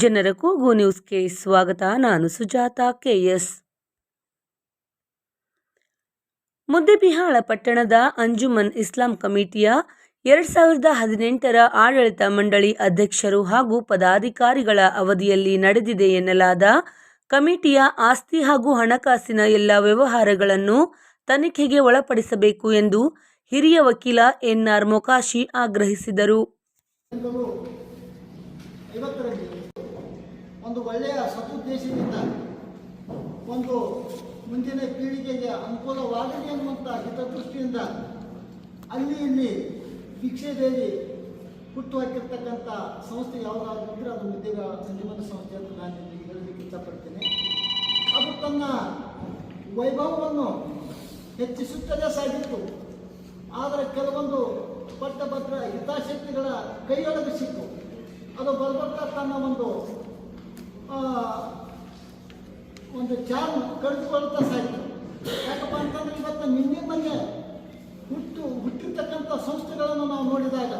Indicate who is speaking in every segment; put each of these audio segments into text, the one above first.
Speaker 1: ಜನರ ಕೂಗು ನ್ಯೂಸ್ಗೆ ಸ್ವಾಗತ. ನಾನು ಸುಜಾತ ಕೆಎಸ್ ಮುದ್ದೆಬಿಹಾಳ ಪಟ್ಟಣದ ಅಂಜುಮನ್ ಇಸ್ಲಾಂ ಕಮಿಟಿಯ ಎರಡು ಸಾವಿರದ ಹದಿನೆಂಟರ ಆಡಳಿತ ಮಂಡಳಿ ಅಧ್ಯಕ್ಷರು ಹಾಗೂ ಪದಾಧಿಕಾರಿಗಳ ಅವಧಿಯಲ್ಲಿ ನಡೆದಿದೆ ಎನ್ನಲಾದ ಕಮಿಟಿಯ ಆಸ್ತಿ ಹಾಗೂ ಹಣಕಾಸಿನ ಎಲ್ಲ ವ್ಯವಹಾರಗಳನ್ನು ತನಿಖೆಗೆ ಒಳಪಡಿಸಬೇಕು ಎಂದು ಹಿರಿಯ ವಕೀಲ ಎನ್ಆರ್ ಮೊಕಾಶಿ ಆಗ್ರಹಿಸಿದರು.
Speaker 2: ಒಂದು ಒಳ್ಳೆಯ ಸದುದ್ದೇಶದಿಂದ ಒಂದು ಮುಂದಿನ ಪೀಳಿಗೆಗೆ ಅನುಕೂಲವಾಗಲಿ ಅನ್ನುವಂಥ ಹಿತದೃಷ್ಟಿಯಿಂದ ಅಲ್ಲಿ ಇಲ್ಲಿ ಭಿಕ್ಷೆ ಬೇಡಿ ಹುಟ್ಟು ಹಾಕಿರ್ತಕ್ಕಂಥ ಸಂಸ್ಥೆ ಯಾವುದಾದ್ರೂ ಅದು ಉದ್ಯೋಗ ಸಂಜೀವನ ಸಂಸ್ಥೆ ಅಂತ ನಾನು ನಿಮಗೆ ಹೇಳಲಿಕ್ಕೆ ಇಷ್ಟಪಡ್ತೇನೆ. ಅದು ತನ್ನ ವೈಭವವನ್ನು ಹೆಚ್ಚಿಸುತ್ತಲೇ ಸಾಗಿತ್ತು. ಆದರೆ ಕೆಲವೊಂದು ಪಟ್ಟಭದ್ರ ಹಿತಾಸಕ್ತಿಗಳ ಕೈಯೊಳಗೆ ಸಿಕ್ಕು ಅದು ಬರ್ಬರ್ತಾ ತನ್ನ ಒಂದು ಒಂದು ಚಾರ್ಮ್ ಕಳೆದುಕೊಳ್ತಾ ಸಾಯಿತು. ಯಾಕಪ್ಪ ಅಂತಂದ್ರೆ ಇವತ್ತು ನಿನ್ನೆ ಮೊನ್ನೆ ಹುಟ್ಟು, ಹುಟ್ಟಿರ್ತಕ್ಕಂಥ ಸಂಸ್ಥೆಗಳನ್ನು ನಾವು ನೋಡಿದಾಗ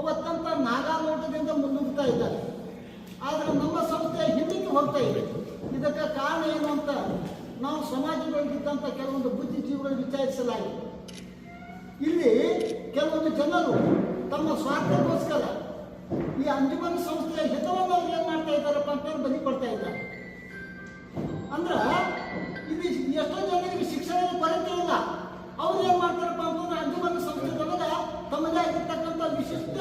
Speaker 2: ಅವತ್ತಂತ ನಾಗಾಲೋಟದಿಂದ ಮುನ್ನುಗ್ತಾ ಇದ್ದಾರೆ. ಆದರೆ ನಮ್ಮ ಸಂಸ್ಥೆ ಹಿಂದಕ್ಕೆ ಹೋಗ್ತಾ ಇದೆ. ಇದಕ್ಕೆ ಕಾರಣ ಏನು ಅಂತ ನಾವು ಸಮಾಜದೊಳಗಿದ್ದಂಥ ಕೆಲವೊಂದು ಬುದ್ಧಿಜೀವಿಗಳು ವಿಚಾರಿಸಲಾಗಿದೆ. ಇಲ್ಲಿ ಕೆಲವೊಂದು ಜನರು ತಮ್ಮ ಸ್ವಾರ್ಥಕ್ಕೋಸ್ಕರ ಈ ಅಂಜುಮನ್ ಸಂಸ್ಥೆಯ ಹಿತವನ್ನು ಅವ್ರು ಏನ್ ಮಾಡ್ತಾ ಇದ್ದಾರಪ್ಪ ಅಂತ ಬಲಿ ಕೊಡ್ತಾ ಇದ್ದಾರೆ. ಅಂದ್ರ, ಇದು ಎಷ್ಟೋ ಜನರಿಗೆ ಶಿಕ್ಷಣದ ಕೊರತೆ ಇಲ್ಲ. ಅವ್ರು ಏನ್ ಮಾಡ್ತಾರಪ್ಪ ಅಂತಂದ್ರೆ ಅಂಜುಮನ್ ಸಂಸ್ಥೆದೊಳಗ ತಮ್ಮದೇ ಆಗಿರ್ತಕ್ಕಂಥ ವಿಶಿಷ್ಟ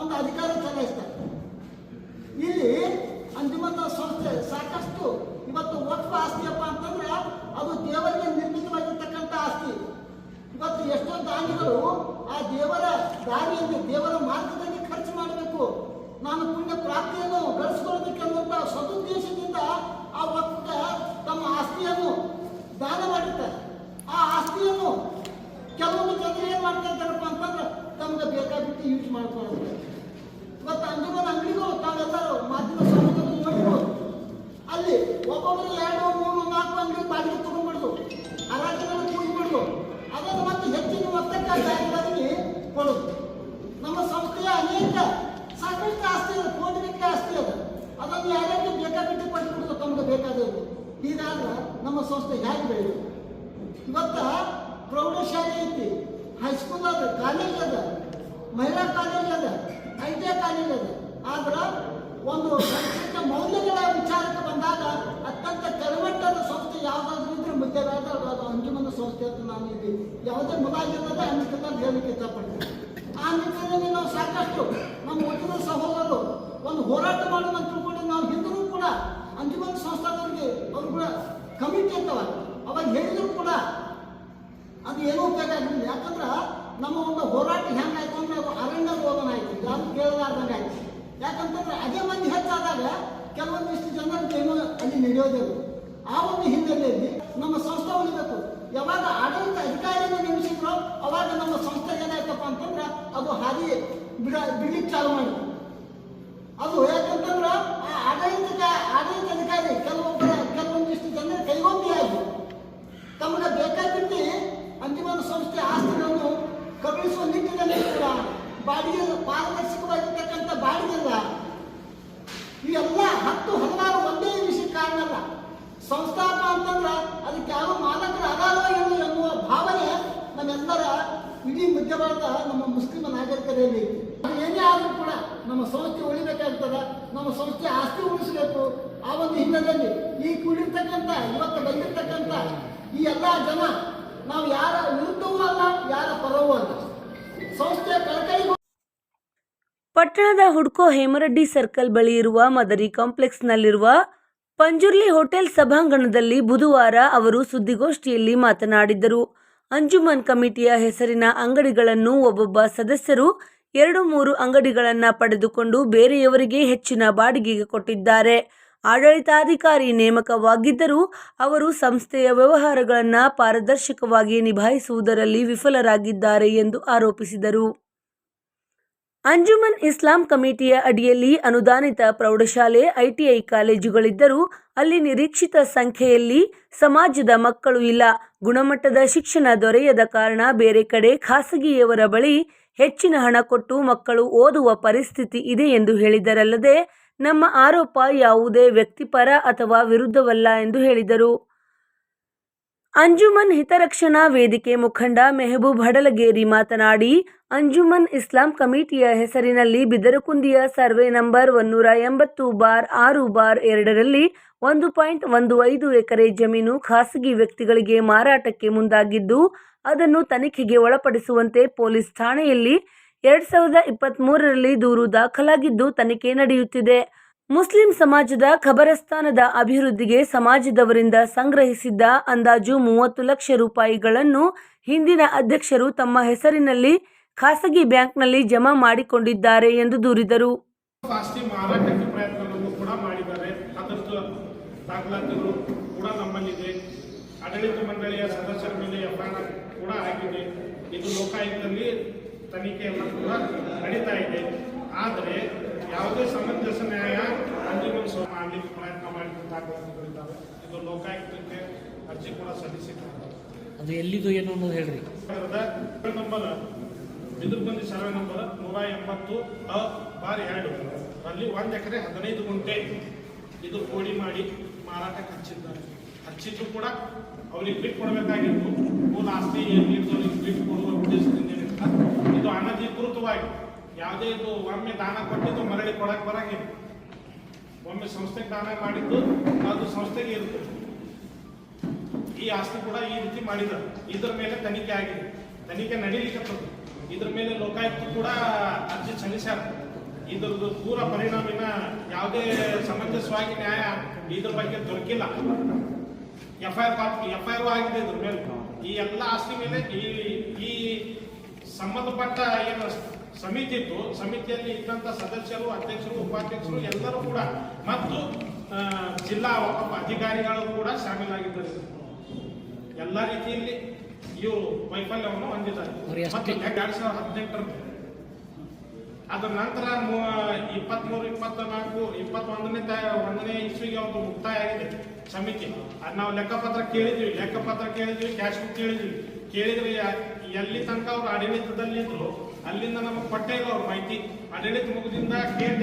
Speaker 2: ಒಂದು ಅಧಿಕಾರ ಚಲಾಯಿಸ್ತಾರೆ ಇಲ್ಲಿ ಅಂಜುಮನ್ ಸಂಸ್ಥೆ ಸಾಕಷ್ಟು ಇವತ್ತು ವಕ್ಫ ಆಸ್ತಿಯಪ್ಪ ಅಂತಂದ್ರೆ ಅದು ದೇವರಿಗೆ ನಿರ್ಮಿತವಾಗಿರ್ತಕ್ಕಂಥ ಆಸ್ತಿ ಇವತ್ತು ಎಷ್ಟೋ ದಾನಿಗಳು ಆ ದೇವರ ದಾರಿಯಲ್ಲಿ ದೇವರ ಮಾರ್ಗದಲ್ಲಿ ಖರ್ಚು ಮಾಡಬೇಕು ನಾನು ಪುಣ್ಯ ಪ್ರಾಪ್ತಿಯನ್ನು ಗಳಿಸ್ಕೊಳ್ಬೇಕು ಅನ್ನುವಂಥ ಸದುದ್ದೇಶದಿಂದ ಆ ವಕ್ತ ತಮ್ಮ ಆಸ್ತಿಯನ್ನು ದಾನ ಮಾಡಿರ್ತಾರೆ ಆ ಆಸ್ತಿಯನ್ನು ಕೆಲವೊಂದು ಜನರು ಏನ್ ಮಾಡ್ತಾ ಇದ್ದಾರಪ್ಪ ಅಂತಂದ್ರೆ ತಮ್ಗೆ ಬೇಕಾಬಿಟ್ಟು ಯೂಸ್ ಮಾಡ್ಕೊಳ್ಳೋದು ಇವತ್ತು ಅಂಜುಮನ್ ಅಂಗಡಿಗೂ ತಾವೆಲ್ಲರೂ ಮಾಧ್ಯಮ ಸಮಾಜದಲ್ಲಿ ನೋಡಿರ್ಬೋದು ಅಲ್ಲಿ ಒಬ್ಬೊಬ್ಬರು ಎರಡು ಮೂರು ನಾಲ್ಕು ಅಂಗಡಿ ಬಾಡಿಗೆ ತಗೊಂಡ್ಬಿಡ್ದು ಹರಾಜಿನಲ್ಲಿ ಕೂಡಿಬಿಡ್ದು ಅದನ್ನು ಮತ್ತೆ ಹೆಚ್ಚಿನ ಮೊತ್ತಕ್ಕೆ ಜಾರಿಗಾಗಿ ಕೊಡೋದು ನಮ್ಮ ಸಂಸ್ಥೆಯ ಅನೇಕ ಸಾಕಷ್ಟು ಆಸ್ತಿ ಇದೆ ಕೋಟಿಗಟ್ಟಲೆ ಆಸ್ತಿ ಅದ ಅದನ್ನು ಯಾರ್ಯಾರಿಗೆ ಬೇಕಾಬಿಟ್ಟು ಕೊಟ್ಬಿಡ್ದು ತಮಗೆ ಬೇಕಾದವರು ಹೀಗಾದ್ರೆ ನಮ್ಮ ಸಂಸ್ಥೆ ಹೇಗೆ ಬೆಳೆಯುತ್ತೆ ಇವತ್ತ ಪ್ರೌಢಶಾಲೆ ಐತಿ, ಹೈಸ್ಕೂಲ್ ಅದ, ಕಾಲೇಜ್ ಅದ, ಮಹಿಳಾ ಕಾಲೇಜ್ ಅದ, ಐ ಟಿ ಐ ಕಾಲೇಜ್ ಅದ. ಆದ್ರೆ ಒಂದು ಸಂಸ್ಕೃತ ಮೌಲ್ಯಗಳ ವಿಚಾರಕ್ಕೆ ಬಂದಾಗ ಅತ್ಯಂತ ಕೆಳಮಟ್ಟದ ಸಂಸ್ಥೆ ಯಾವುದಾದ್ರೂ ಇದ್ರೆ ಮುಖ್ಯವಾದ ಅದು ಅಂಜುಮನ ಸಂಸ್ಥೆ ಅಂತ ನಾನು ಇಲ್ಲಿ ಯಾವುದೇ ಮುಲಾಜಿಲ್ಲದೆ ಅಂಜಿಕೆದಲ್ಲಿ ಹೇಳಲಿಕ್ಕೆ ಇಷ್ಟಪಡ್ತೀನಿ. ಆ ನಿಟ್ಟಿನಲ್ಲಿ ನಾವು ಸಾಕಷ್ಟು ನಮ್ಮ ವಕೀಲ ಸಹೋದರರು ಒಂದು ಹೋರಾಟ ಮಾಡೋಣ ತಿಳ್ಕೊಂಡು ನಾವು ಹಿಂದೂ ಕೂಡ ಅಂಜುಮನ್ ಸಂಸ್ಥಾನದವರಿಗೆ ಅವ್ರು ಕೂಡ ಕಮಿಟಿ ಅಂತವ. ಅವಾಗ ಹೇಳಿದ್ರು ಕೂಡ. ಅದು ಏನು ಉಪಯೋಗ ಆಗಿಲ್ಲ ಯಾಕಂದ್ರೆ ನಮ್ಮ ಒಂದು ಹೋರಾಟ ಹೆಂಗಾಯ್ತು ಅಂದ್ರೆ ಅದು ಅರಣ್ಯ ರೋದನ ಆಯ್ತು. ಯಾರು ಕೇಳಲಾರ್ದಂಗೆ ಆಯ್ತು. ಯಾಕಂತಂದ್ರೆ ಅದೇ ಮಂದಿ ಹೆಚ್ಚಾದಾಗ ಕೆಲವೊಂದಿಷ್ಟು ಜನರಿಗೆ ಏನೋ ಅಲ್ಲಿ ನಡೆಯೋದಿಲ್ಲ ಆ ಒಂದು ಹಿನ್ನೆಲೆಯಲ್ಲಿ ನಮ್ಮ ಸಂಸ್ಥೆ ಉಳಿಬೇಕು. ಯಾವಾಗ ಆಡಳಿತ ಅಧಿಕಾರಿಯನ್ನು ನೇಮಿಸಿದ್ರು ಅವಾಗ ನಮ್ಮ ಸಂಸ್ಥೆ ಏನಾಯ್ತಪ್ಪ ಅಂತಂದ್ರೆ ಅದು ಹಾದಿ ಬಿಡ ಬಿಡ್ಲಿಕ್ಕೆ ಚಾಲು ಮಾಡಿತು. ಅದು ಯಾಕಂತಂದ್ರೆ ಆ ಆಡಳಿತ ಆಡಳಿತ ಅಧಿಕಾರಿ ಕೆಲವೊಬ್ಬರ ಕೆಲವೊಂದಿಷ್ಟು ಜನರ ಕೈಗೊಂದಿಯಾಗಿ ತಮಗೆ ಬೇಕಾಬಿಟ್ಟು ಅಂತಿಮ ಸಂಸ್ಥೆ ಆಸ್ತಿಗಳನ್ನು ಕಬಳಿಸುವ ನಿಟ್ಟಿನಲ್ಲಿ ಕೂಡ ಬಾಡಿಗೆ ಪಾರದರ್ಶಕವಾಗಿರ್ತಕ್ಕಂಥ ಈ ಎಲ್ಲ ಹತ್ತು ಹಲವಾರು ಒಂದೇ ವಿಷಯ ಕಾರಣ ಅಲ್ಲ ಸಂಸ್ಥಾಪ ಅಂತಂದ್ರೆ ಅದಕ್ಕೆ ಯಾವ ಮಾಲಕರ ಅದಾರೋ ಇಲ್ಲ ಎನ್ನುವ ಭಾವನೆ ನಮ್ಮೆಲ್ಲರ ಇಡೀ ಮಧ್ಯಭಾರತ ನಮ್ಮ ಮುಸ್ಲಿಮ ನಾಗರಿಕರಲ್ಲಿ ಏನೇ ಆದರೂ ಕೂಡ ನಮ್ಮ ಸಂಸ್ಥೆ ಉಳಿಬೇಕಾಗ್ತದ, ನಮ್ಮ ಸಂಸ್ಥೆ ಆಸ್ತಿ ಉಳಿಸಬೇಕು ಆ ಒಂದು ಹಿನ್ನೆಲೆಯಲ್ಲಿ. ಈ ಕೂಡಿರ್ತಕ್ಕಂಥ, ಇವತ್ತು ಬಂದಿರ್ತಕ್ಕಂಥ ಈ ಎಲ್ಲ ಜನ ನಾವು ಯಾರ ವಿರುದ್ಧವೂ ಅಲ್ಲ, ಯಾರ ಪರವೂ ಅಲ್ಲ. ಸಂಸ್ಥೆಯ ಕಳಕಳಿಗೂ
Speaker 1: ಪಟ್ಟಣದ ಹುಡ್ಕೋ ಹೇಮರೆಡ್ಡಿ ಸರ್ಕಲ್ ಬಳಿ ಇರುವ ಮದರಿ ಕಾಂಪ್ಲೆಕ್ಸ್ನಲ್ಲಿರುವ ಪಂಜುರ್ಲಿ ಹೋಟೆಲ್ ಸಭಾಂಗಣದಲ್ಲಿ ಬುಧವಾರ ಅವರು ಸುದ್ದಿಗೋಷ್ಠಿಯಲ್ಲಿ ಮಾತನಾಡಿದರು. ಅಂಜುಮನ್ ಕಮಿಟಿಯ ಹೆಸರಿನ ಅಂಗಡಿಗಳನ್ನು ಒಬ್ಬೊಬ್ಬ ಸದಸ್ಯರು ಎರಡು ಮೂರು ಅಂಗಡಿಗಳನ್ನು ಪಡೆದುಕೊಂಡು ಬೇರೆಯವರಿಗೆ ಹೆಚ್ಚಿನ ಬಾಡಿಗೆಗೆ ಕೊಟ್ಟಿದ್ದಾರೆ. ಆಡಳಿತಾಧಿಕಾರಿ ನೇಮಕವಾಗಿದ್ದರೂ ಅವರು ಸಂಸ್ಥೆಯ ವ್ಯವಹಾರಗಳನ್ನು ಪಾರದರ್ಶಕವಾಗಿ ನಿಭಾಯಿಸುವುದರಲ್ಲಿ ವಿಫಲರಾಗಿದ್ದಾರೆ ಎಂದು ಆರೋಪಿಸಿದರು. ಅಂಜುಮನ್ ಇಸ್ಲಾಂ ಕಮಿಟಿಯ ಅಡಿಯಲ್ಲಿ ಅನುದಾನಿತ ಪ್ರೌಢಶಾಲೆ, ಐಟಿಐ ಕಾಲೇಜುಗಳಿದ್ದರೂ ಅಲ್ಲಿ ನಿರೀಕ್ಷಿತ ಸಂಖ್ಯೆಯಲ್ಲಿ ಸಮಾಜದ ಮಕ್ಕಳು ಇಲ್ಲ. ಗುಣಮಟ್ಟದ ಶಿಕ್ಷಣ ದೊರೆಯದ ಕಾರಣ ಬೇರೆ ಕಡೆ ಖಾಸಗಿಯವರ ಬಳಿ ಹೆಚ್ಚಿನ ಹಣ ಕೊಟ್ಟು ಮಕ್ಕಳು ಓದುವ ಪರಿಸ್ಥಿತಿ ಇದೆ ಎಂದು ಹೇಳಿದರಲ್ಲದೆ, ನಮ್ಮ ಆರೋಪ ಯಾವುದೇ ವ್ಯಕ್ತಿಪರ ಅಥವಾ ವಿರುದ್ಧವಲ್ಲ ಎಂದು ಹೇಳಿದರು. ಅಂಜುಮನ್ ಹಿತರಕ್ಷಣಾ ವೇದಿಕೆ ಮುಖಂಡ ಮೆಹಬೂಬ್ ಹಡಲಗೇರಿ ಮಾತನಾಡಿ, ಅಂಜುಮನ್ ಇಸ್ಲಾಂ ಕಮಿಟಿಯ ಹೆಸರಿನಲ್ಲಿ ಬಿದರಕುಂದಿಯ ಸರ್ವೆ ನಂಬರ್ ಒನ್ನೂರ ಎಂಬತ್ತು ಬಾರ್ ಆರು ಬಾರ್ ಎರಡರಲ್ಲಿ ಒಂದು ಪಾಯಿಂಟ್ ಒಂದು ಐದು ಎಕರೆ ಜಮೀನು ಖಾಸಗಿ ವ್ಯಕ್ತಿಗಳಿಗೆ ಮಾರಾಟಕ್ಕೆ ಮುಂದಾಗಿದ್ದು, ಅದನ್ನು ತನಿಖೆಗೆ ಒಳಪಡಿಸುವಂತೆ ಪೊಲೀಸ್ ಠಾಣೆಯಲ್ಲಿ ಎರಡು ಸಾವಿರದ ಇಪ್ಪತ್ತ್ಮೂರರಲ್ಲಿ ದೂರು ದಾಖಲಾಗಿದ್ದು, ತನಿಖೆ ನಡೆಯುತ್ತಿದೆ. ಮುಸ್ಲಿಂ ಸಮಾಜದ ಖಬರಸ್ತಾನದ ಅಭಿವೃದ್ಧಿಗೆ ಸಮಾಜದವರಿಂದ ಸಂಗ್ರಹಿಸಿದ್ದ ಅಂದಾಜು ಮೂವತ್ತು ಲಕ್ಷ ರೂಪಾಯಿಗಳನ್ನು ಹಿಂದಿನ ಅಧ್ಯಕ್ಷರು ತಮ್ಮ ಹೆಸರಿನಲ್ಲಿ ಖಾಸಗಿ ಬ್ಯಾಂಕ್ನಲ್ಲಿ ಜಮಾ ಮಾಡಿಕೊಂಡಿದ್ದಾರೆ ಎಂದು ದೂರಿದರು.
Speaker 3: ಆಡಳಿತ ಮಂಡಳಿಯ ಸದಸ್ಯರ ಮೇಲೆ ಎಫ್ಐಆರ್ ಕೂಡ ಆಗಿದೆ. ಇದು ಲೋಕಾಯುಕ್ತದಲ್ಲಿ ತನಿಖೆ ಎಲ್ಲ ಕೂಡ ನಡೀತಾ ಇದೆ. ಆದರೆ ಯಾವುದೇ ಸಮಂಜಸ ನ್ಯಾಯ ಅಂಜುಮನ್ ಸ್ವ ಮಾಡಲಿಕ್ಕೆ ಪ್ರಯತ್ನ ಮಾಡಿದ ದಾಖಲಾತಿಗಳಿದ್ದಾವೆ ಇದು ಲೋಕಾಯುಕ್ತಕ್ಕೆ ಅರ್ಜಿ ಕೂಡ ಸಲ್ಲಿಸಿದ್ದಾರೆ.
Speaker 4: ಅದು ಎಲ್ಲಿದು ಏನು ಅನ್ನೋದು ಹೇಳ್ರಿ.
Speaker 3: ನಂಬರ್ ಬಿದುರ್ಬಂದಿ ಸರ್ವೆ ನಂಬರ್ ನೂರ ಎಂಬತ್ತು ಅ ಬಾರ್ ಎರಡು. ಅಲ್ಲಿ ಒಂದು ಎಕರೆ ಹದಿನೈದು ಗುಂಟೆ ಇದು ಕೋಡಿ ಮಾಡಿ ಮಾರಾಟಕ್ಕೆ ಹಚ್ಚಿದ್ದಾರೆ. ಹಚ್ಚಿದ್ದು ಕೂಡ ಅವ್ರಿಗೆ ಬಿಟ್ಟು ಕೊಡಬೇಕಾಗಿತ್ತು. ಮೂಲ ಆಸ್ತಿ ಏನು ಅವ್ರಿಗೆ ಬಿಟ್ಟು ಕೊಡುವ ಉದ್ದೇಶದಿಂದ ಇದು ಅನಧಿಕೃತವಾಗಿ ಯಾವುದೇ ಇದು ಒಮ್ಮೆ ದಾನ ಕೊಟ್ಟಿದ್ದು ಮರಳಿ ಕೊಡಕ್ಕೆ ಬರಂಗಿಲ್ಲ. ಒಮ್ಮೆ ಸಂಸ್ಥೆಗೆ ದಾನ ಮಾಡಿದ್ದು, ಅದು ಸಂಸ್ಥೆಗೆ ಇರುತ್ತೆ. ಈ ಆಸ್ತಿ ಕೂಡ ಈ ರೀತಿ ಮಾಡಿದ್ರು ಇದರ ಮೇಲೆ ತನಿಖೆ ಆಗಿದೆ. ತನಿಖೆ ನಡೀಲಿಕ್ಕೆ ಇದ್ರ ಮೇಲೆ ಲೋಕಾಯುಕ್ತ ಕೂಡ ಅರ್ಜಿ ಸಲ್ಲಿಸ್ಯಾರ. ಇದ್ರದ್ದು ಪೂರ ಪರಿಣಾಮಿನ ಯಾವುದೇ ಸಮಂಜಸವಾಗಿ ನ್ಯಾಯ ಇದ್ರ ಬಗ್ಗೆ ದೊರಕಿಲ್ಲ. F I R F I R ಆಗಿದೆ ಇದ್ರ ಮೇಲೆ. ಈ ಎಲ್ಲ ಆಸ್ತಿ ಮೇಲೆ ಈ ಈ ಸಂಬಂಧಪಟ್ಟ ಏನು ಸಮಿತಿ ಇತ್ತು. ಸಮಿತಿಯಲ್ಲಿ ಇದ್ದಂತ ಸದಸ್ಯರು ಅಧ್ಯಕ್ಷರು ಉಪಾಧ್ಯಕ್ಷರು ಎಲ್ಲರೂ ಕೂಡ ಮತ್ತು ಜಿಲ್ಲಾ ಅಧಿಕಾರಿಗಳು ಕೂಡ ಶಾಮೀಲಾಗಿದ್ದಾರೆ. ಎಲ್ಲ ರೀತಿಯಲ್ಲಿ ಇವರು ವೈಫಲ್ಯವನ್ನು ಹೊಂದಿದ್ದಾರೆ. ಮತ್ತು ಎರಡ್ ಸಾವಿರದ ಹದಿನೆಂಟರ ಅದರ ನಂತರ ಇಪ್ಪತ್ಮೂರು ಇಪ್ಪತ್ನಾಲ್ಕು ಇಪ್ಪತ್ತೊಂದನೇ ತಾಯ ಒಂದನೇ ಇಸ್ವಿಗೆ ಒಂದು ಮುಕ್ತಾಯ ಆಗಿದೆ ಸಮಿತಿ. ಅದು ನಾವು ಲೆಕ್ಕಪತ್ರ ಕೇಳಿದ್ವಿ. ಲೆಕ್ಕಪತ್ರ ಕೇಳಿದ್ವಿ ಕ್ಯಾಶ್ ಬುಕ್ ಕೇಳಿದ್ವಿ. ಕೇಳಿದ್ರೆ ಎಲ್ಲಿ ತನಕ ಅವ್ರು ಆಡಳಿತದಲ್ಲಿದ್ರು ಅಲ್ಲಿಂದ ನಮಗೆ ಕೊಟ್ಟೇ ಇಲ್ಲ ಅವ್ರ ಮಾಹಿತಿ. ಆಡಳಿತ ಮುಗಿದಿಂದ ಕೇರ್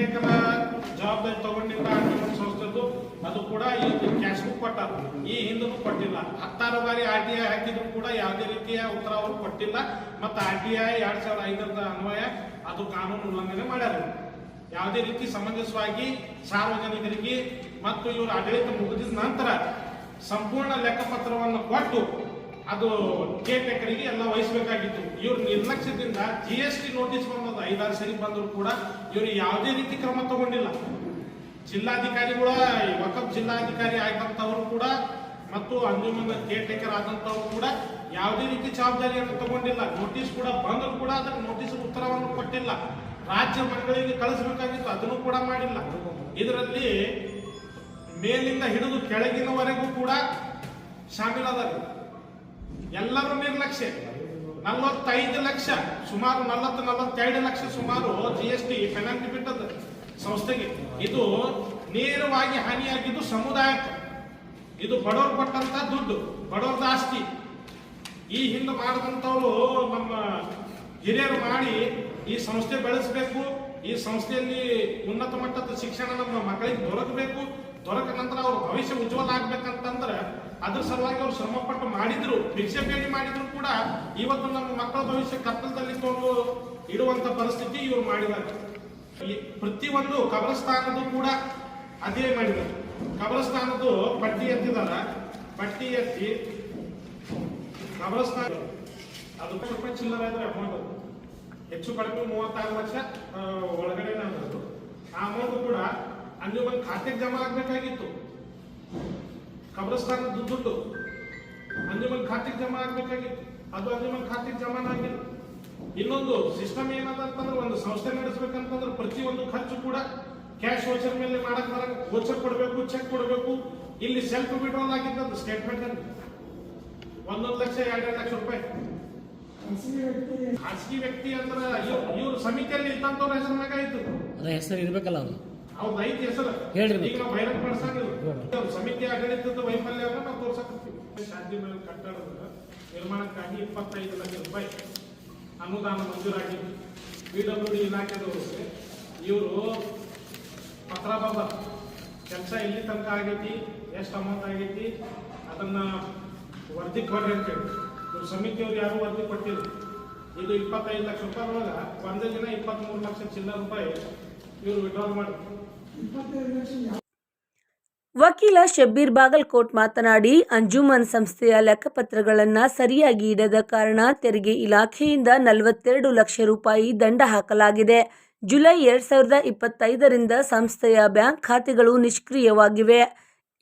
Speaker 3: ಜವಾಬ್ದಾರಿ ತಗೊಂಡಿಂದ ಆಡಳಿತ ಅದು ಕೂಡ ಈ ಕ್ಯಾಶ್ ಬುಕ್ ಕೊಟ್ಟ ಈ ಹಿಂದೂ ಕೊಟ್ಟಿಲ್ಲ. ಹತ್ತಾರು ಬಾರಿ ಆರ್ ಟಿ ಐ ಹಾಕಿದ್ರು ಕೂಡ ಯಾವುದೇ ರೀತಿಯ ಉತ್ತರ ಅವರು ಕೊಟ್ಟಿಲ್ಲ. ಮತ್ತು ಆರ್ ಟಿ ಐ ಎರಡ್ ಸಾವಿರದ ಐದರದ ಅನ್ವಯ ಅದು ಕಾನೂನು ಉಲ್ಲಂಘನೆ ಮಾಡ್ಯಾರ ಯಾವುದೇ ರೀತಿ ಸಮಂಜಸವಾಗಿ ಸಾರ್ವಜನಿಕರಿಗೆ ಮತ್ತು ಇವರು ಆಡಳಿತ ಮುಗಿದ ನಂತರ ಸಂಪೂರ್ಣ ಲೆಕ್ಕಪತ್ರವನ್ನು ಕೊಟ್ಟು ಅದು ಕೇಟಕರಿಗೆ ಎಲ್ಲ ವಹಿಸಬೇಕಾಗಿತ್ತು. ಇವ್ರ ನಿರ್ಲಕ್ಷ್ಯದಿಂದ ಜಿ ಎಸ್ ಟಿ ನೋಟಿಸ್ ಬಂದದ ಐದಾರು ಸರಿ ಬಂದರೂ ಕೂಡ ಇವರು ಯಾವುದೇ ರೀತಿ ಕ್ರಮ ತಗೊಂಡಿಲ್ಲ. ಜಿಲ್ಲಾಧಿಕಾರಿಗಳ ವಕಫ್ ಜಿಲ್ಲಾಧಿಕಾರಿ ಆಗಿದಂಥವ್ರು ಕೂಡ ಮತ್ತು ಅಂಜುಮನ್ ಕೇರ್ಟೇಕರ್ ಆದಂಥವ್ರು ಕೂಡ ಯಾವುದೇ ರೀತಿ ಜವಾಬ್ದಾರಿಯನ್ನು ತಗೊಂಡಿಲ್ಲ. ನೋಟಿಸ್ ಕೂಡ ಬಂದರೂ ಕೂಡ ಅದಕ್ಕೆ ನೋಟಿಸ್ ಉತ್ತರವನ್ನು ಕೊಟ್ಟಿಲ್ಲ. ರಾಜ್ಯ ಮಂಡಳಿಗೆ ಕಳಿಸಬೇಕಾಗಿತ್ತು. ಅದನ್ನು ಕೂಡ ಮಾಡಿಲ್ಲ. ಇದರಲ್ಲಿ ಮೇಲಿಂದ ಹಿಡಿದು ಕೆಳಗಿನವರೆಗೂ ಕೂಡ ಶಾಮೀಲಾದರು ಎಲ್ಲರೂ ನಿರ್ಲಕ್ಷ್ಯ ನಲವತ್ತೈದು ಲಕ್ಷ, ಸುಮಾರು ನಲವತ್ತು, ನಲವತ್ತೆರಡು ಲಕ್ಷ ಸುಮಾರು ಜಿ ಎಸ್ ಟಿ ಪೆನಾಲ್ಟಿ ಬಿಟ್ಟದ್ದು ಸಂಸ್ಥೆಗೆ. ಇದು ನೇರವಾಗಿ ಹಾನಿಯಾಗಿದ್ದು ಸಮುದಾಯಕ್ಕೆ. ಇದು ಬಡವರು ಕೊಟ್ಟಂತ ದುಡ್ಡು, ಬಡವ್ರದ ಆಸ್ತಿ. ಈ ಹಿಂದೆ ಮಾಡಿದಂಥವ್ರು ನಮ್ಮ ಹಿರಿಯರು ಮಾಡಿ ಈ ಸಂಸ್ಥೆ ಬೆಳೆಸಬೇಕು, ಈ ಸಂಸ್ಥೆಯಲ್ಲಿ ಉನ್ನತ ಮಟ್ಟದ ಶಿಕ್ಷಣ ನಮ್ಮ ಮಕ್ಕಳಿಗೆ ದೊರಕಬೇಕು, ದೊರಕ ನಂತರ ಅವ್ರ ಭವಿಷ್ಯ ಉಜ್ವಲ ಆಗ್ಬೇಕಂತಂದ್ರೆ ಅದ್ರ ಸಲುವಾಗಿ ಅವ್ರು ಶ್ರಮಪಟ್ಟು ಮಾಡಿದ್ರು ಭಿಕ್ಷೆ ಬೇಡಿ ಮಾಡಿದ್ರು ಕೂಡ ಇವತ್ತು ನಮ್ಮ ಮಕ್ಕಳ ಭವಿಷ್ಯ ಕತ್ತಲದಲ್ಲಿ ತಗೊಂಡು ಇಡುವಂತ ಪರಿಸ್ಥಿತಿ ಇವ್ರು ಮಾಡಿದ್ದಾರೆ. ಒಂದು ಪ್ರತಿಯೊಂದು ಕಬರಸ್ಥಾನದ್ದು ಕೂಡ ಅದೇ ಮಾಡಿದ್ದಾರೆ. ಕಬರಸ್ಥಾನದ್ದು ಪಟ್ಟಿ ಎತ್ತಿದಾರ ಪಟ್ಟಿ ಎತ್ತಿ ಕಬರಸ್ಥಾನ ಅದು ರೂಪಾಯಿ ಚಿಲ್ಲರೆ ಇದ್ರೆ ಅಮೌಂಟ್ ಹೆಚ್ಚು ಕಡಿಮೆ ಮೂವತ್ತಾರು ಲಕ್ಷ ಒಳಗಡೆ ನಾನು ಆ ಅಮೌಂಟ್ ಕೂಡ ಅಲ್ಲಿ ಒಂದು ಖಾತೆಗೆ ಜಮಾ ಆಗ್ಬೇಕಾಗಿತ್ತು. ಕಬ್ರಸ್ತಾನದ ದುಡ್ಡು. ಅಂಜುಮನ್ ಖಾತೆಗೆ ಜಮಾ ಆಗ್ಬೇಕಾಗಿತ್ತು. ಅದು ಅಂಜುಮನ್ ಖಾತೆಗೆ ಜಮಾನ ಆಗಿಲ್ಲ. ಇನ್ನೊಂದು ಸಿಸ್ಟಮ್ ಏನದ ಅಂತಂದ್ರೆ ಒಂದು ಸಂಸ್ಥೆ ನಡೆಸಬೇಕಂತಂದ್ರೆ ಪ್ರತಿಯೊಂದು ಖರ್ಚು ಕೂಡ ಕ್ಯಾಶ್ ವೋಚರ್ ಮೇಲೆ ಮಾಡಕ್ ಬರ ವೋಚರ್ ಕೊಡಬೇಕು ಚೆಕ್ ಕೊಡಬೇಕು. ಇಲ್ಲಿ ಸೆಲ್ಫ್ ವಿಡ್ರಾಲ್ ಆಗಿದ್ದದ್ದು ಸ್ಟೇಟ್ಮೆಂಟ್ ಅಲ್ಲಿ ಒಂದೊಂದು ಲಕ್ಷ ಎರಡೆರಡು ಲಕ್ಷ ರೂಪಾಯಿ. ಖಾಸಗಿ ವ್ಯಕ್ತಿ ಅಂದ್ರೆ ಇವ್ರು ಸಮಿತಿಯಲ್ಲಿ ಇದ್ದಂತವ್ರ ಹೆಸರಿನಾಗ ಇತ್ತು
Speaker 4: ಹೆಸರು ಇರ್ಬೇಕಲ್ಲ ಅದು
Speaker 3: ಅವ್ರ ಐತಿ ಹೆಸರು. ಈಗ ನಾವು ಬಹಿರಂಗ ಪಡಿಸಂಗಿಲ್ಲ ಸಮಿತಿ ಆಡಳಿತದ ವೈಫಲ್ಯವನ್ನು ನಾವು ತೋರ್ಸಕತ್ತೀವಿ. ಶಾಂತಿ ಮೇಲೆ ಕಟ್ಟಡದ ನಿರ್ಮಾಣಕ್ಕಾಗಿ ಇಪ್ಪತ್ತೈದು ಲಕ್ಷ ರೂಪಾಯಿ ಅನುದಾನ ಮಂಜೂರಾಗಿತ್ತು ಪಿ ಡಬ್ಲ್ಯೂ ಡಿ ಇಲಾಖೆದವರಿಗೆ ಇವರು ಪತ್ರ ಬಂದ ಕೆಲಸ ಎಲ್ಲಿ ತನಕ ಆಗೈತಿ ಎಷ್ಟು ಅಮೌಂಟ್ ಆಗೈತಿ ಅದನ್ನ ವರದಿ ಕೊಡ್ರಿ ಅಂತೇಳಿ ಇವ್ರು ಸಮಿತಿಯವ್ರು ಯಾರು ವರದಿ ಕೊಟ್ಟಿಲ್ಲ. ಇದು ಇಪ್ಪತ್ತೈದು ಲಕ್ಷ ರೂಪಾಯಿ ಒಳಗ ಒಂದೇ ದಿನ ಇಪ್ಪತ್ತ್ಮೂರು ಲಕ್ಷ ಚಿಲ್ಲರ ರೂಪಾಯಿ
Speaker 1: ವಕೀಲ ಶಬ್ಬೀರ್ ಬಾಗಲ್ಕೋಟ್ ಮಾತನಾಡಿ, ಅಂಜುಮನ್ ಸಂಸ್ಥೆಯ ಲೆಕ್ಕಪತ್ರಗಳನ್ನು ಸರಿಯಾಗಿ ಇಡದ ಕಾರಣ ತೆರಿಗೆ ಇಲಾಖೆಯಿಂದ ನಲವತ್ತೆರಡು ಲಕ್ಷ ರೂಪಾಯಿ ದಂಡ ಹಾಕಲಾಗಿದೆ. ಜುಲೈ ಎರಡ್ ಸಾವಿರದ ಇಪ್ಪತ್ತೈದರಿಂದ ಸಂಸ್ಥೆಯ ಬ್ಯಾಂಕ್ ಖಾತೆಗಳು ನಿಷ್ಕ್ರಿಯವಾಗಿವೆ.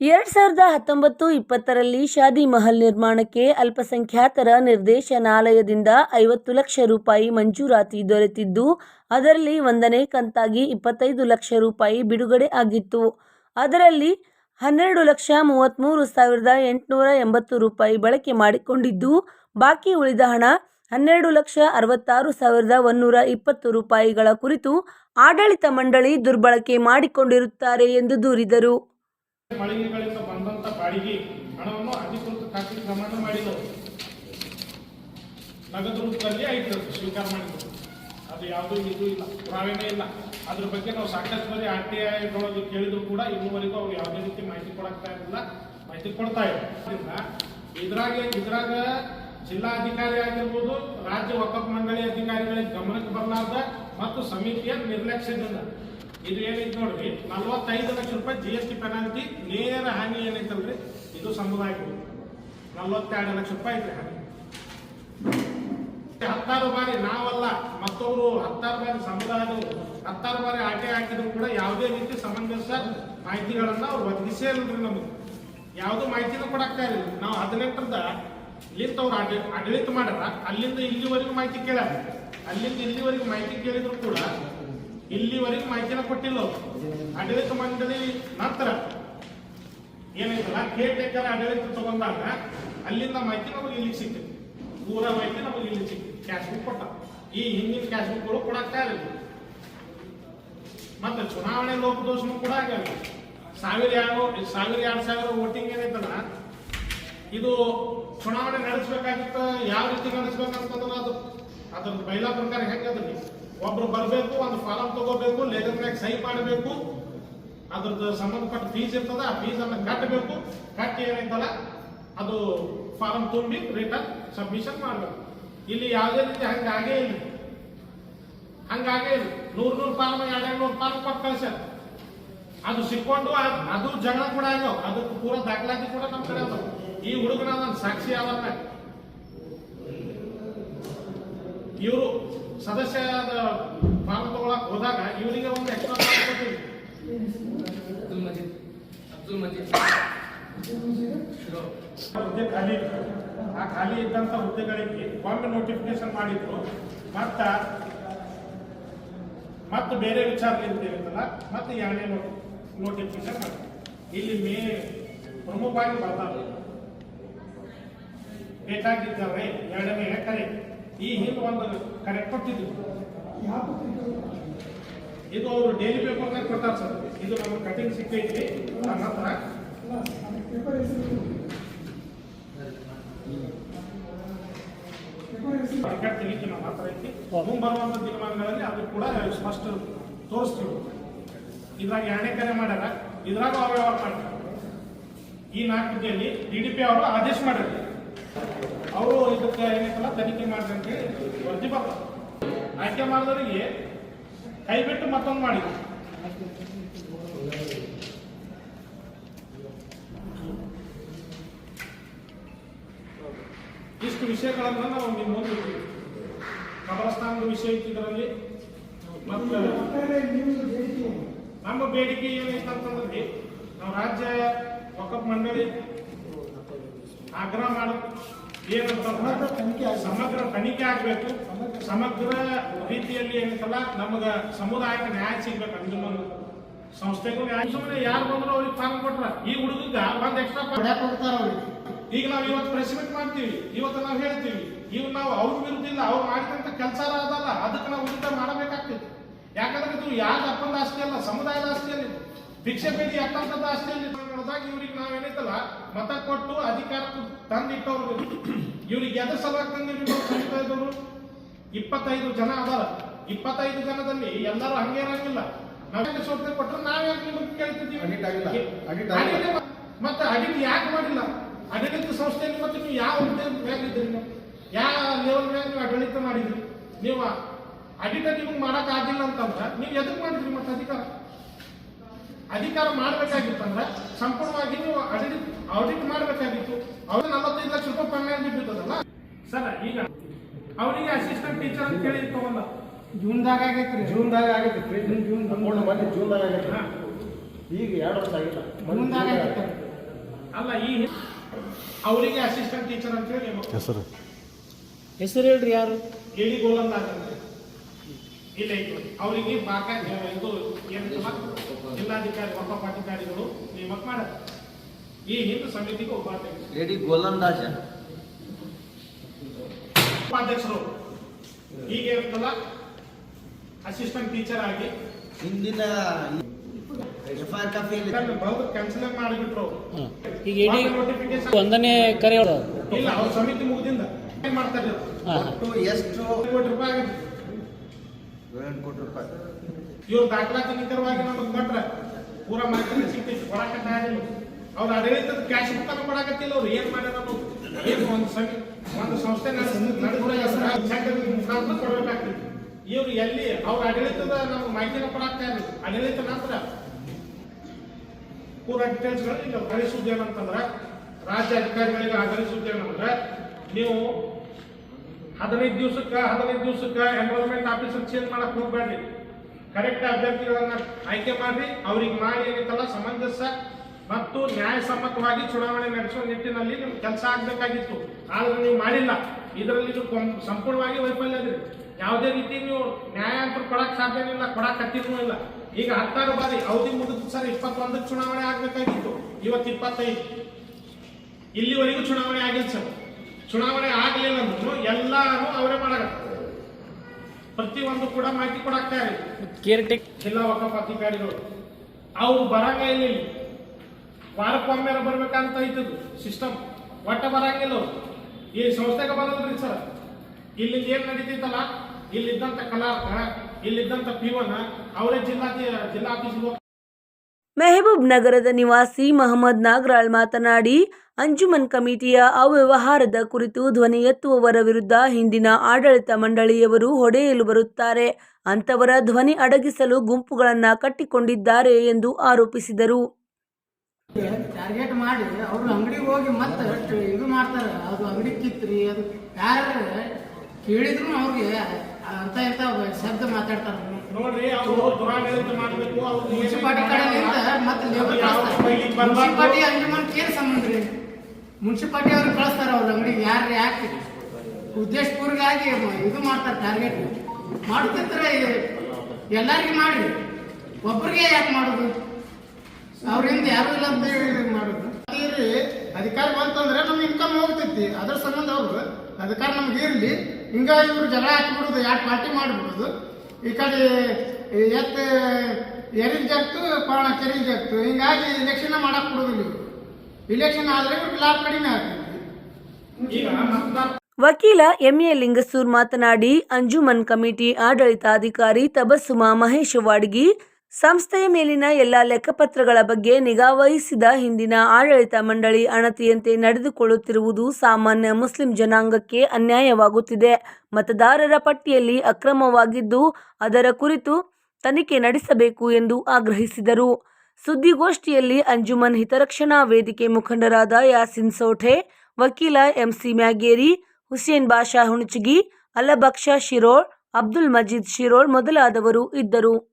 Speaker 1: ಎರಡ್ ಸಾವಿರದ ಹತ್ತೊಂಬತ್ತು ಇಪ್ಪತ್ತರಲ್ಲಿ ಶಾದಿ ಮಹಲ್ ನಿರ್ಮಾಣಕ್ಕೆ ಅಲ್ಪಸಂಖ್ಯಾತರ ನಿರ್ದೇಶನಾಲಯದಿಂದ ಐವತ್ತು ಲಕ್ಷ ರೂಪಾಯಿ ಮಂಜೂರಾತಿ ದೊರೆತಿದ್ದು ಅದರಲ್ಲಿ ಒಂದನೇ ಕಂತಾಗಿ ಇಪ್ಪತ್ತೈದು ಲಕ್ಷ ರೂಪಾಯಿ ಬಿಡುಗಡೆ ಆಗಿತ್ತು. ಅದರಲ್ಲಿ ಹನ್ನೆರಡು ಲಕ್ಷ ಮೂವತ್ತ್ಮೂರು ಸಾವಿರದ ಎಂಟುನೂರ ಎಂಬತ್ತು ರೂಪಾಯಿ ಬಳಕೆ ಮಾಡಿಕೊಂಡಿದ್ದು, ಬಾಕಿ ಉಳಿದ ಹಣ ಹನ್ನೆರಡು ಲಕ್ಷ ಅರವತ್ತಾರು ಸಾವಿರದ ಒನ್ನೂರ ಇಪ್ಪತ್ತು ರೂಪಾಯಿಗಳ ಕುರಿತು ಆಡಳಿತ ಮಂಡಳಿ ದುರ್ಬಳಕೆ ಮಾಡಿಕೊಂಡಿರುತ್ತಾರೆ ಎಂದು ದೂರಿದರು.
Speaker 3: ಸ್ವೀಕಾರ ಮಾಡಿದ್ರು. ಅದು ಯಾವುದೂ ಇದು ಇಲ್ಲ, ಪುರಾವೆನೇ ಇಲ್ಲ. ಅದ್ರ ಬಗ್ಗೆ ನಾವು ಸಾಕಷ್ಟು ಬರೀ ಆರ್ ಟಿ ಐದೊಳಗೆ ಕೇಳಿದ್ರು ಕೂಡ ಇನ್ನುವರೆಗೂ ಅವ್ರು ಯಾವುದೇ ರೀತಿ ಮಾಹಿತಿ ಕೊಡಕ್ತಾ ಇರಲಿಲ್ಲ. ಮಾಹಿತಿ ಕೊಡ್ತಾ ಇಲ್ಲ ಇದ್ರಾಗ ಇದ್ರಾಗ ಜಿಲ್ಲಾಧಿಕಾರಿ ಆಗಿರ್ಬೋದು, ರಾಜ್ಯ ವಕಫ್ ಮಂಡಳಿ ಅಧಿಕಾರಿಗಳಿಗೆ ಗಮನಕ್ಕೆ ಬರಲಾರ್ದ ಮತ್ತು ಸಮಿತಿಯ ನಿರ್ಲಕ್ಷ್ಯದಿಂದ. ಇದು ಏನೈತಿ ನೋಡ್ರಿ, ನಲ್ವತ್ತೈದು ಲಕ್ಷ ರೂಪಾಯಿ ಜಿ ಎಸ್ ಟಿ ಪೆನಾಲ್ಟಿ ನೇರ ಹಾನಿ ಏನೈತಲ್ರಿ? ಇದು ಸಮುದಾಯಕ್ಕೆ ನಲ್ವತ್ತೆರಡು ಲಕ್ಷ ರೂಪಾಯಿ ಐತ್ರಿ ಹಾನಿ ಹತ್ತಾರು ಬಾರಿ ನಾವಲ್ಲ ಮತ್ತೊಬ್ರು ಹತ್ತಾರು ಬಾರಿ ಸಮುದಾಯದವರು, ಹತ್ತಾರು ಬಾರಿ ಆಟೆ ಹಾಕಿದ್ರು ಕೂಡ ಯಾವುದೇ ರೀತಿ ಸಮಂಜಸ ಮಾಹಿತಿಗಳನ್ನ ಅವ್ರು ಒದಗಿಸೇ ಇಲ್ರಿ ನಮಗೆ. ಯಾವುದು ಮಾಹಿತಿನೂ ಕೊಡಾಕ್ತಾ ಇರಲಿಲ್ಲ. ನಾವು ಹದಿನೆಂಟರದ ಇಲ್ಲಿಂದ ಅವ್ರು ಆಡ, ಆಡಳಿತ ಮಾಡ್ಯಾರ, ಅಲ್ಲಿಂದ ಇಲ್ಲಿವರೆಗೂ ಮಾಹಿತಿ ಕೇಳ್ಯಾರ. ಅಲ್ಲಿಂದ ಇಲ್ಲಿವರೆಗೂ ಮಾಹಿತಿ ಕೇಳಿದ್ರು ಕೂಡ ಇಲ್ಲಿವರೆಗೂ ಮಾಹಿತಿನ ಕೊಟ್ಟಿಲ್ಲ ಆಡಳಿತ ಮಂಡಳಿ ನಂತರ ಏನೈತಲ್ಲ ಕೇರ್ ಆಡಳಿತ ತಗೊಂಡಾಗ ಅಲ್ಲಿಂದ ಮಾಹಿತಿ ನಮಗೆ ಇಲ್ಲಿ ಸಿಕ್ತೈತಿ ಪೂರ ಮಾಹಿತಿ ನಮಗೆ ಇಲ್ಲಿ ಸಿಕ್ತೈತಿ ಕ್ಯಾಶ್ ಬುಕ್ ಕೊಟ್ಟ. ಈ ಹಿಂದಿನ ಕ್ಯಾಶ್ ಬುಕ್ಗಳು ಕೊಡಕ್ತಾ ಇರಲಿಲ್ಲ ಮತ್ತೆ ಚುನಾವಣೆ ಲೋಪದೋಷನು ಕೂಡ ಆಗ್ಯಾವ ಸಾವಿರ ಎರಡು ಸಾವಿರ ಎರಡು ಸಾವಿರ ವೋಟಿಂಗ್ ಏನೈತಲ್ಲ ಇದು ಚುನಾವಣೆ ನಡೆಸಬೇಕಾಗಿತ್ತ ಯಾವ ರೀತಿ ನಡೆಸ್ಬೇಕಂತಂದ್ರೆ ಅದು. ಅದ್ರ ಬೈಲಾ ಪ್ರಕಾರ ಹೆಂಗದ್ರಿ ಒಬ್ರು ಬರಬೇಕು, ಒಂದು ಫಾರಂ ತಗೋಬೇಕು ಲೇಖನ ಮ್ಯಾಗ ಸಹಿ ಮಾಡಬೇಕು. ಅದ್ರದ್ದು ಸಂಬಂಧಪಟ್ಟ ಫೀಸ್ ಇರ್ತದ, ಆ ಫೀಸ್ ಅನ್ನ ಕಟ್ಟಬೇಕು ಕಟ್ಟಿ ಏನೈತಲ್ಲ ಅದು ಫಾರಂ ತುಂಬಿ ರಿಟರ್ನ್ ಸಬ್ಮಿಷನ್ ಮಾಡಬೇಕು. ಇಲ್ಲಿ ಯಾವುದೇ ರೀತಿ ಹಂಗಾಗೇ ಇಲ್ಲ. ಹಂಗಾಗೇ ಇಲ್ಲ. ನೂರು ನೂರು ಫಾರ್ಮ್ ಎರಡು ನೂರು ಫಾರ್ಮ್ ಕೊಟ್ಟು ಕಳ್ಸ್ಯಾರ. ಅದು ಸಿಕ್ಕೊಂಡು ಅದು ಜಗಳ ಕೂಡ ಆಗ್ಯಾವ ಅದಕ್ಕೆ ಪೂರ ದಾಖಲಾತಿ ಕೂಡ ನಮ್ಮ ಕಡೆ ಅದಾವ. ಈ ಹುಡುಗನ ನನ್ನ ಸಾಕ್ಷಿ ಅವನ್ನ ಇವರು ಸದಸ್ಯ ಫಾರ್ಮ್ ತಗೊಳಕ್ ಹೋದಾಗ ಇವರಿಗೆ ಒಂದು ಎಕ್ಸ್ಟ್ರಾ
Speaker 5: ಅಬ್ದುಲ್ ಮಜೀದ್. ಅಬ್ದುಲ್ ಮಜೀದ್.
Speaker 3: ಹುದ್ದೆ ಖಾಲಿ ಇತ್ತು. ಆ ಖಾಲಿ ಇದ್ದಂಥ ಹುದ್ದೆಗಳಿಗೆ ಒಮ್ಮೆ ನೋಟಿಫಿಕೇಶನ್ ಮಾಡಿದ್ರು. ಮತ್ತ ಮತ್ತು ಬೇರೆ ವಿಚಾರ ಇರ್ತೇವಲ್ಲ ಮತ್ತೆ ಎರಡನೇ ನೋಟಿಫಿಕೇಶನ್ ಮಾಡಿ ಇಲ್ಲಿ ಮೇ ಪ್ರಮುಖವಾಗಿ ಬರ್ತಾರೆ ಬೇಕಾಗಿದ್ದಾವೆ ಎರಡನೇ ಕರೆ ಈ ಹಿಂದೆ ಒಂದು ಕರೆ ಕೊಟ್ಟಿದ್ರು. ಇದು ಅವರು ಡೈಲಿ ಪೇಪರ್ನಾಗ ಕೊಡ್ತಾರೆ ಸರ್. ಇದು ನಮಗೆ ಕಟಿಂಗ್ ಸಿಕ್ಕೈತಿ. ನನ್ನ ಹತ್ರ. ತೆಗಿತೀವಿ ಆ ಹತ್ರ ಐತಿ ಮುಂಬರುವಂತ ದಿನಮಾನಗಳಲ್ಲಿ ಅದು ಕೂಡ ಸ್ಪಷ್ಟ ತೋರಿಸ್ತೀವಿ. ಇದ್ರಾಗ ಎರಡನೇ ಕರೆ ಮಾಡ್ಯಾರ. ಇದ್ರಾಗ ಅವ್ರ ವ್ಯವಹಾರ ಮಾಡ್ತಾರೆ ಈ ನಾಲ್ಕು ಹುದ್ದೆಯಲ್ಲಿ ಡಿ ಡಿ ಪಿ ಅವರು ಆದೇಶ ಮಾಡ್ಯಾರ. ಅವರು ಇದಕ್ಕೆ ಏನೈತಲ್ಲ, ತನಿಖೆ ಮಾಡ್ರಿ ಅಂತ ಹೇಳಿ ವರದಿ ಬರ್ತಾರೆ ಆಯ್ಕೆ ಮಾಡಿದವರಿಗೆ ಕೈ ಬಿಟ್ಟು ಮತ್ತೊಂದು ಮಾಡಿದ್ರು. ಇಷ್ಟು ವಿಷಯಗಳನ್ನು ನಾವು ನಿಮ್ಮ ಮುಂದೆ. ಕಬರಸ್ಥಾನದ ವಿಷಯ ಇದರಲ್ಲಿ ಮತ್ತು ನಮ್ಮ ಬೇಡಿಕೆ ಏನೈತೆ ಅಂತಂದ್ರೆ ನಾವು ರಾಜ್ಯ ವಕಫ್ ಮಂಡಳಿ ಆಗ್ರಹ ಮಾಡಿ
Speaker 2: ಆಗ್ಬೇಕು.
Speaker 3: ಸಮಗ್ರ ತನಿಖೆ ಆಗ್ಬೇಕು. ಸಮಗ್ರ ರೀತಿಯಲ್ಲಿ ಏನೈತಲ್ಲ ನಮಗ ಸಮುದಾಯಕ್ಕೆ ನ್ಯಾಯ ಸಿಗ್ಬೇಕು ಅಂಜುಮನ್ ಸಂಸ್ಥೆಗೂ ನ್ಯಾಯ. ಸುಮ್ಮನೆ ಯಾರು ಬಂದ್ರು ಅವ್ರಿಗೆ ಫಾರ್ಮ್ ಕೊಟ್ರ. ಈ ಹುಡುಗ ಒಂದ್ ಎಕ್ಸ್ಟ್ರಾ ಈಗ ನಾವು ಇವತ್ತು ಪ್ರೆಸ್ ಮೀಟ್ ಮಾಡ್ತೀವಿ. ಇವತ್ತು ನಾವು ಹೇಳ್ತೀವಿ. ಇವ್ ನಾವು ಅವ್ರ ವಿರುದ್ಧ ಇಲ್ಲ ಅವ್ರು ಮಾಡಿದಂತ ಕೆಲಸ ಅದಲ್ಲ ಅದಕ್ಕೆ ನಾವು ವಿರುದ್ಧ ಮಾಡಬೇಕಾಗ್ತೈತಿ. ಯಾಕಂದ್ರೆ ಇದು ಯಾರ ಅಪ್ಪಂದ ಆಸ್ತಿ ಅಲ್ಲ ಸಮುದಾಯದ ಆಸ್ತಿ ಅಲ್ಲ ಇದು. ಭಿಕ್ಷೆ ಬೇಡಿ ಅಲ್ಲ. ನೋಡಿದಾಗ ಇವ್ರಿಗೆ ನಾವೇನೈತಲ್ಲ ಮತ ಕೊಟ್ಟು ಅಧಿಕಾರ ತಂದಿಟ್ಟವ್ರಿಗೆ ಇವ್ರಿಗೆ ಎದ್ರ ಸಲುವಾಗಿ ತಂದಿರಿ ನಾವು ಸಮುದಾಯದವರು ಇಪ್ಪತ್ತೈದು ಜನ ಅದಾರ. ಇಪ್ಪತ್ತೈದು ಜನದಲ್ಲಿ ಎಲ್ಲರೂ ಹಂಗೆ ಇರಂಗಿಲ್ಲ ನಾವೇನು ಸೌಲಭ್ಯ ಕೊಟ್ಟರೆ ನಾವ್ಯಾಕೆ ನಿಮಗೆ ಕೇಳ್ತಿದ್ದೀವಿ? ಮತ್ತೆ ಅಡಿಟ್ ಯಾಕೆ ಮಾಡಿಲ್ಲ? ಅಡಿಟ್ ಸಂಸ್ಥೆಯಲ್ಲಿ ಮತ್ತೆ ನೀವು ಯಾವ ಹುದ್ದೆ ಮ್ಯಾಗ ಇದ್ದೀರಿ ನೀವು ಯಾವ ಲೆವೆಲ್ ಮ್ಯಾಗ ಆಡಳಿತ ಮಾಡಿದ್ರಿ. ನೀವು ಅಡಿಟ ನಿಮ್ಗೆ ಮಾಡಕ್ ಆಗಿಲ್ಲ ಅಂತಂದ್ರೆ ನೀವು ಎದಕ್ ಮಾಡಿದ್ರಿ ಮತ್ತೆ ಅಧಿಕಾರ. ಅಧಿಕಾರ ಮಾಡ್ಬೇಕಾಗಿತ್ತಂದ್ರೆ ಸಂಪೂರ್ಣವಾಗಿ ನೀವು ಆಡಿಟ್ ಆಡಿಟ್ ಮಾಡ್ಬೇಕಾಗಿತ್ತು. ಅವ್ರಿಗೆ ನಲವತ್ತೈದು ಲಕ್ಷ ರೂಪಾಯಿ ಪೆನ್ಯಾಲ್ಟಿ ಬಿದ್ದದಲ್ಲ ಸರ್ ಈಗ ಅವರಿಗೆ ಅಸಿಸ್ಟೆಂಟ್ ಟೀಚರ್ ಅಂತ ಕೇಳಿ ತಗೊಂಡ
Speaker 6: ಜೂನ್ದಾಗ ಆಗೈತ್ರಿ.
Speaker 7: ಜೂನ್ದಾಗ ಆಗೈತೆ ಜೂನ್ ಜೂನ್ ಅಮೌಂಟ್ ಮೊನ್ನೆ ಜೂನ್ದಾಗ ದಾಗ
Speaker 3: ಹಾ.
Speaker 7: ಈಗ ಎರಡು ವರ್ಷ ಆಗಿಲ್ಲ. ಮುಂದಾಗ
Speaker 6: ಆಗೈತೆ.
Speaker 3: ಅಲ್ಲ ಈ ಅವರಿಗೆ ಅಸಿಸ್ಟೆಂಟ್ ಟೀಚರ್ ಅಂತ ಹೇಳಿ
Speaker 8: ಹೆಸರು?
Speaker 4: ಹೆಸರು ಹೇಳ್ರಿ ಯಾರು?
Speaker 3: ಇಳಿ ಗೋಲಂದ ಅಂತ. ಇಲ್ಲ ಐತಿ ಅವರಿಗೆ ಪಾಕ ಇದು ಏನು ಜಿಲ್ಲಾಧಿಕಾರಿ ವಕಫಾಧಿಕಾರಿಗಳು ನೇಮಕ ಮಾಡ ಈ ಹಿಂದೂ ಸಮಿತಿಗೆ ಉಪಾಧ್ಯಕ್ಷ
Speaker 9: ಲೇಡಿ ಗೋಲಂದಾಜ.
Speaker 3: ಉಪಾಧ್ಯಕ್ಷರು ಈಗ ಇರ್ತಲ್ಲ ಅಸಿಸ್ಟೆಂಟ್ ಟೀಚರ್ ಆಗಿ.
Speaker 9: ಹಿಂದಿನ
Speaker 3: ಕ್ಯಾನ್ಸಲ್ ಮಾಡಿಬಿಟ್ರು
Speaker 4: ಈಗ
Speaker 3: ನೋಟಿಫಿಕೇಶನ್
Speaker 4: ಒಂದನೇ ಕರೆ
Speaker 3: ಇಲ್ಲ ಅವ್ರ ಸಮಿತಿ ಮುಗಿದಿಂದ. ಮಾಡ್ತಾರೆ
Speaker 9: ಒಟ್ಟು ಎಷ್ಟು?
Speaker 3: ಕೋಟಿ ರೂಪಾಯಿ.
Speaker 9: ಏಳು ಕೋಟಿ ರೂಪಾಯಿ.
Speaker 3: ಇವ್ರು ದಾಖಲಾತಿ ನಿಖರವಾಗಿ ನಮಗೆ ಕೊಟ್ರೆ ಪೂರ ಮಾಹಿತಿ ಸಿಗ್ತೈತಿ ತಯಾರಿಲ್ಲ ಅವ್ರ ಆಡಳಿತದ ಕ್ಯಾಶ್ ಬುಕ್ ಅನ್ನು ಕೊಡಕತ್ತಿಲ್ಲ ಅವ್ರು ಏನ್ ಮಾಡ್ಯಾರ ಅನ್ನೋದು ಏನು ಒಂದು ಸಮಿ ಒಂದು ಸಂಸ್ಥೆ ಮುಖಾಂತರ ಕೊಡಬೇಕಾಗ್ತೈತಿ. ಇವ್ರು ಎಲ್ಲಿ ಅವ್ರ ಆಡಳಿತದ ನಾವು ಮಾಹಿತಿನ ಕೊಡಾಕ್ತಾ ಇಲ್ಲ. ಆಡಳಿತ ನಂತರ ಪೂರ ಡೀಟೇಲ್ಸ್ಗಳು ಈಗ ಕಳಿಸುವುದು ಏನಂತಂದ್ರೆ ರಾಜ್ಯ ಅಧಿಕಾರಿಗಳಿಗೆ ಆಗಲಿಸುವುದು ಏನಂದ್ರೆ ನೀವು ಹದಿನೈದು ದಿವಸಕ್ಕೆ ಹದಿನೈದು ದಿವಸಕ್ಕೆ ಎನ್ರೋಲ್ಮೆಂಟ್ ಆಫೀಸರ್ ಚೇಂಜ್ ಮಾಡಕ್ ಹೋಗ್ಬೇಡ್ರಿ. ಕರೆಕ್ಟ್ ಅಭ್ಯರ್ಥಿಗಳನ್ನ ಆಯ್ಕೆ ಮಾಡ್ರಿ. ಅವ್ರಿಗೆ ಮಾಡಿ ಏನಿತ್ತಲ್ಲ, ಸಮಂಜಸ ಮತ್ತು ನ್ಯಾಯಸಮ್ಮತವಾಗಿ ಚುನಾವಣೆ ನಡೆಸುವ ನಿಟ್ಟಿನಲ್ಲಿ ನಿಮ್ಗೆ ಕೆಲಸ ಆಗ್ಬೇಕಾಗಿತ್ತು. ಆದ್ರೆ ನೀವು ಮಾಡಿಲ್ಲ. ಇದರಲ್ಲಿ ಇದು ಸಂಪೂರ್ಣವಾಗಿ ವೈಫಲ್ಯ ಅದ್ರಿ ಯಾವುದೇ ರೀತಿ ನೀವು ನ್ಯಾಯ ಅಂತ ಕೊಡಕ್ ಸಾಧ್ಯನೇ ಇಲ್ಲ, ಕೊಡಕ್ ಇಲ್ಲ. ಈಗ ಹತ್ತಾರು ಬಾರಿ ಅವಧಿ ಮುಗಿದ ಸರ್ ಇಪ್ಪತ್ತೊಂದಕ್ಕೆ ಚುನಾವಣೆ ಆಗ್ಬೇಕಾಗಿತ್ತು. ಇವತ್ತು ಇಪ್ಪತ್ತೈದು. ಇಲ್ಲಿವರೆಗೂ ಚುನಾವಣೆ ಆಗಿಲ್ಲ ಸರ್. ಚುನಾವಣೆ ಆಗಲಿಲ್ಲ ಅಂದ್ರೂ ಎಲ್ಲಾರು ಅವರೇ ಮಾಡಕತ್ತಾರೆ ಪ್ರತಿಯೊಂದು ಕೂಡ ಮಾಹಿತಿ ಕೊಡಾಕ್ತಾ ಇರಿ
Speaker 4: ಕೇರ್ ಟೇಕ್
Speaker 3: ಜಿಲ್ಲಾ ವಕಫ್ ಅಧಿಕಾರಿಗಳು ಅವ್ರು ಬರಂಗ ಇಲ್ಲ ಇಲ್ಲಿ ವಾರಕ್ಕೊಮ್ಮೆ ಬರ್ಬೇಕಂತ ಐತದ್ದು ಸಿಸ್ಟಮ್ ಒಟ್ಟ ಬರಂಗಿಲ್ಲ ಅವ್ರು. ಈ ಸಂಸ್ಥೆಗೆ ಬರಲ್ರಿ ಸರ್ ಇಲ್ಲಿ ಏನ್ ನಡೀತಿತ್ತಲ್ಲ ಇಲ್ಲಿದ್ದಂತ ಕಲಾರ್ಥ ಇಲ್ಲಿದ್ದಂತ ಪಿವನ ಅವರೇ ಜಿಲ್ಲಾ ಜಿಲ್ಲಾ ಆಫೀಸ್ಗೆ
Speaker 1: ಮೆಹಬೂಬ್ ನಗರದ ನಿವಾಸಿ ಮಹಮ್ಮದ್ ನಾಗರಾಳ್ ಮಾತನಾಡಿ, ಅಂಜುಮನ್ ಕಮಿಟಿಯ ಅವ್ಯವಹಾರದ ಕುರಿತು ಧ್ವನಿ ಎತ್ತುವವರ ವಿರುದ್ಧ ಹಿಂದಿನ ಆಡಳಿತ ಮಂಡಳಿಯವರು ಹೊಡೆಯಲು ಬರುತ್ತಾರೆ. ಅಂತವರ ಧ್ವನಿ ಅಡಗಿಸಲು ಗುಂಪುಗಳನ್ನು ಕಟ್ಟಿಕೊಂಡಿದ್ದಾರೆ ಎಂದು ಆರೋಪಿಸಿದರು.
Speaker 6: ಟಾರ್ಗೆಟ್ ಮಾಡಿ ಅವರು ಅಂಗಡಿಗೆ ಹೋಗಿ ಮತ್ತೆ ಇದು ಮಾಡ್ತಾರೆ. ಅದು ಅಂಗಡಿ ಕಿತ್ರಿ, ಅದು ಕೇಳಿದ್ರು ಅವ್ರಿಗೆ ಅಂತ ಇಂಥ ಶಬ್ದ ಮಾತಾಡ್ತಾರೆ
Speaker 3: ನೋಡ್ರಿ ಅವರು ದುರಾಡಳಿತ ಮಾಡಬೇಕು
Speaker 6: ಮುನ್ಸಿಪಾಲ್ಟಿ ಕಡೆಯಿಂದ ಮತ್ತೆ ಲೇಬರ್ ಮುನ್ಸಿಪಾಲ್ಟಿ ಏನ್ ಸಂಬಂಧ ರೀ? ಮುನ್ಸಿಪಾಲ್ಟಿ ಅವ್ರು ಕಳಿಸ್ತಾರ ಅವ್ರ ಅಂಗಡಿಗೆ ಯಾರು ಯಾಕೆ? ಉದ್ದೇಶಪೂರ್ವಕವಾಗಿ ಇದು ಮಾಡ್ತಾರೆ ಟಾರ್ಗೆಟ್ ಮಾಡ್ತಿರ್ತಾರ ಎಲ್ಲರಿಗೂ ಮಾಡಿ ಒಬ್ಬರಿಗೆ ಯಾಕೆ ಮಾಡೋದು? ಅವ್ರಿಂದ ಯಾರು ಇಲ್ಲ ಅಂತ ಹೇಳಿ ಮಾಡೋದು. ಇರ್ರಿ ಅಧಿಕಾರ ಬಂತಂದ್ರೆ ನಮ್ಗೆ ಇನ್ಕಮ್ ಹೋಗ್ತೈತಿ. ಅದ್ರ ಸಂಬಂಧ ಅವ್ರು ಅಧಿಕಾರ ನಮ್ಗೆ ಇರ್ಲಿ. ಹಿಂಗ ಇವ್ರು ಜಗಳ ಹಾಕಿಬಿಡುದು ಯಾಕೆ ಪಾರ್ಟಿ ಮಾಡಿಬಿಡುದು. ಈ ಕಡೆ ಎತ್ತ ಎರಿಲ್ ಜಗ್ತು ಪಾಣ ಕೆರಿಲ್ ಜಗ್ತು. ಹಿಂಗಾಗಿ ಇಲೆಕ್ಷನ್ ಮಾಡಕ್ ಕೊಡೋದಿಲ್ಲ ಇಲೆಕ್ಷನ್ ಆದ್ರೆ ಇವ್ರಿಗೆ ಲಾಭ ಕಡಿಮೆ ಆಗ್ತೈತಿ
Speaker 1: ವಕೀಲ ಎಂಎ ಲಿಂಗಸೂರ್ ಮಾತನಾಡಿ ಅಂಜುಮನ್ ಕಮಿಟಿ ಆಡಳಿತಾಧಿಕಾರಿ ತಬಸ್ಸುಮಾ ಮಹೇಶ್ ವಾಡ್ಗಿ ಸಂಸ್ಥೆಯ ಮೇಲಿನ ಎಲ್ಲ ಲೆಕ್ಕಪತ್ರಗಳ ಬಗ್ಗೆ ನಿಗಾವಹಿಸಿದ ಹಿಂದಿನ ಆಡಳಿತ ಮಂಡಳಿ ಅಣತಿಯಂತೆ ನಡೆದುಕೊಳ್ಳುತ್ತಿರುವುದು ಸಾಮಾನ್ಯ ಮುಸ್ಲಿಂ ಜನಾಂಗಕ್ಕೆ ಅನ್ಯಾಯವಾಗುತ್ತಿದೆ. ಮತದಾರರ ಪಟ್ಟಿಯಲ್ಲಿ ಅಕ್ರಮವಾಗಿದ್ದು, ಅದರ ಕುರಿತು ತನಿಖೆ ನಡೆಸಬೇಕು ಎಂದು ಆಗ್ರಹಿಸಿದರು. ಸುದ್ದಿಗೋಷ್ಠಿಯಲ್ಲಿ ಅಂಜುಮನ್ ಹಿತರಕ್ಷಣಾ ವೇದಿಕೆ ಮುಖಂಡರಾದ ಯಾಸಿನ್ ಸೋಠೆ ವಕೀಲ ಎಂಸಿ ಮ್ಯಾಗೇರಿ, ಹುಸೇನ್ ಬಾಷಾ ಹುಣಚಗಿ, ಅಲ್ಲಬಕ್ಷ ಶಿರೋಳ್, ಅಬ್ದುಲ್ ಮಜೀದ್ ಶಿರೋಳ್ ಮೊದಲಾದವರು ಇದ್ದರು.